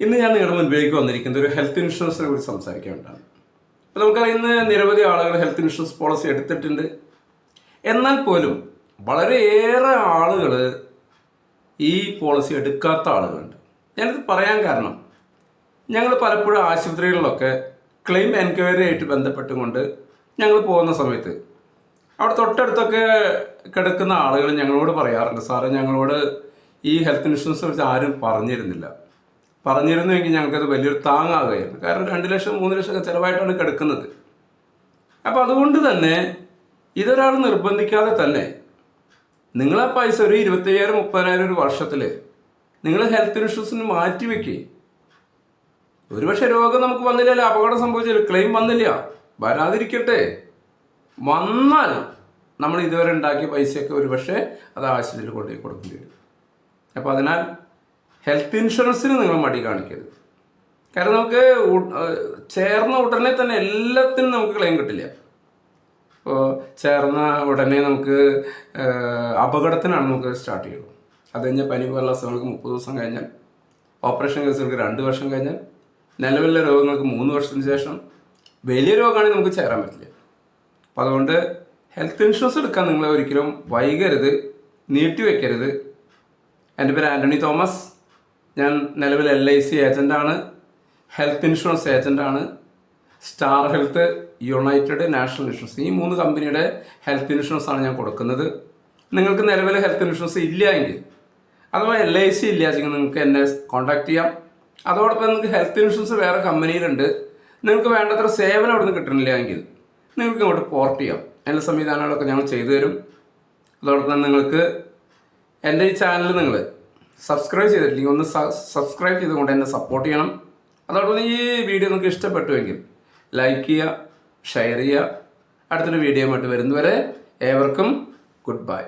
ഇന്ന് ഞാൻ നിങ്ങളുടെ മുൻപിലേക്ക് വന്നിരിക്കുന്നത് ഒരു ഹെൽത്ത് ഇൻഷുറൻസിനെ കുറിച്ച് സംസാരിക്കാനുണ്ടാണ് അപ്പോൾ നമുക്കറിയാം ഇന്ന് നിരവധി ആളുകൾ ഹെൽത്ത് ഇൻഷുറൻസ് പോളിസി എടുത്തിട്ടുണ്ട്. എന്നാൽ പോലും വളരെയേറെ ആളുകൾ ഈ പോളിസി എടുക്കാത്ത ആളുകളുണ്ട്. ഞാനിത് പറയാൻ കാരണം ഞങ്ങൾ പലപ്പോഴും ആശുപത്രികളിലൊക്കെ ക്ലെയിം എൻക്വയറി ആയിട്ട് ബന്ധപ്പെട്ടുകൊണ്ട് ഞങ്ങൾ പോകുന്ന സമയത്ത് അവിടെ തൊട്ടടുത്തൊക്കെ കിടക്കുന്ന ആളുകൾ ഞങ്ങളോട് പറയാറുണ്ട് സാറേ ഞങ്ങളോട് ഈ ഹെൽത്ത് ഇൻഷുറൻസിനെ കുറിച്ച് ആരും പറഞ്ഞിരുന്നില്ല. പറഞ്ഞിരുന്നുവെങ്കിൽ ഞങ്ങൾക്കത് വലിയൊരു താങ്ങാകുകയായിരുന്നു കാരണം രണ്ട് ലക്ഷം മൂന്ന് ലക്ഷം ഒക്കെ ചിലവായിട്ടാണ് കിടക്കുന്നത്. അപ്പോൾ അതുകൊണ്ട് തന്നെ ഇതൊരാൾ നിർബന്ധിക്കാതെ തന്നെ നിങ്ങൾ ആ പൈസ ഒരു ഇരുപത്തയ്യായിരം മുപ്പതിനായിരം ഒരു വർഷത്തിൽ നിങ്ങൾ ഹെൽത്ത് ഇൻഷുറൻസിന് മാറ്റി വെക്കേ. ഒരുപക്ഷെ രോഗം നമുക്ക് വന്നില്ലല്ലോ അപകടം സംഭവിച്ചില്ല ക്ലെയിം വന്നില്ല. വരാതിരിക്കട്ടെ. വന്നാൽ നമ്മൾ ഇതുവരെ ഉണ്ടാക്കിയ പൈസയൊക്കെ ഒരുപക്ഷെ അത് ആശുപത്രിയിൽ കൊണ്ടുപോയി കൊടുക്കേണ്ടി വരും. അപ്പോൾ അതിനാൽ ഹെൽത്ത് ഇൻഷുറൻസിന് നിങ്ങൾ മടി കാണിക്കരുത്. കാരണം നമുക്ക് ചേർന്ന ഉടനെ തന്നെ എല്ലാത്തിനും നമുക്ക് ക്ലെയിം കിട്ടില്ല. ഇപ്പോൾ ചേർന്ന ഉടനെ നമുക്ക് അപകടത്തിനാണ് നമുക്ക് സ്റ്റാർട്ട് ചെയ്യുന്നത്. അത് കഴിഞ്ഞാൽ പനി പോലുള്ള അസുഖങ്ങൾക്ക് മുപ്പത് ദിവസം കഴിഞ്ഞാൽ ഓപ്പറേഷൻ കേസുകൾക്ക് രണ്ട് വർഷം കഴിഞ്ഞാൽ നിലവിലെ രോഗങ്ങൾക്ക് മൂന്ന് വർഷത്തിന് ശേഷം വലിയ രോഗമാണെങ്കിൽ നമുക്ക് ചേരാൻ പറ്റില്ല. അപ്പം അതുകൊണ്ട് ഹെൽത്ത് ഇൻഷുറൻസ് എടുക്കാൻ നിങ്ങൾ ഒരിക്കലും വൈകരുത് നീട്ടിവെക്കരുത് എന്റെ പേര് ആന്റണി തോമസ്. ഞാൻ നിലവിൽ എൽ ഐ സി ഏജന്റാണ് health insurance ഏജന്റാണ് star health united national insurance ഈ മൂന്ന് കമ്പനിയുടെ ഹെൽത്ത് ഇൻഷുറൻസ് ആണ് ഞാൻ കൊടുക്കുന്നത്. നിങ്ങൾക്ക് നിലവിൽ ഹെൽത്ത് ഇൻഷുറൻസ് ഇല്ല എങ്കിൽ അഥവാ എൽ ഐ സി ഇല്ല എങ്കിൽ നിങ്ങൾക്ക് എന്നെ കോൺടാക്ട് ചെയ്യാം. അതോടൊപ്പം നിങ്ങൾക്ക് ഹെൽത്ത് ഇൻഷുറൻസ് വേറെ കമ്പനിയിലുണ്ട്. നിങ്ങൾക്ക് വേണ്ടത്ര സേവനം അവിടെ നിന്ന് കിട്ടുന്നില്ല എങ്കിൽ നിങ്ങൾക്ക് ഇങ്ങോട്ട് പോർട്ട് ചെയ്യാം. എല്ലാ സംവിധാനങ്ങളൊക്കെ ഞങ്ങൾ ചെയ്തു തരും. അതോടൊപ്പം നിങ്ങൾക്ക് എന്റെ ഈ ചാനൽ നിങ്ങൾ സബ്സ്ക്രൈബ് ചെയ്തിട്ടില്ലെങ്കിൽ ഒന്ന് സബ്സ്ക്രൈബ് ചെയ്തുകൊണ്ട് എന്നെ സപ്പോർട്ട് ചെയ്യണം. അതോടൊപ്പം ഈ വീഡിയോ നിങ്ങൾക്ക് ഇഷ്ടപ്പെട്ടുവെങ്കിൽ ലൈക്ക് ചെയ്യുക ഷെയർ ചെയ്യുക. അടുത്തൊരു വീഡിയോ ആയിട്ട് വരുന്നവരെ ഏവർക്കും ഗുഡ് ബൈ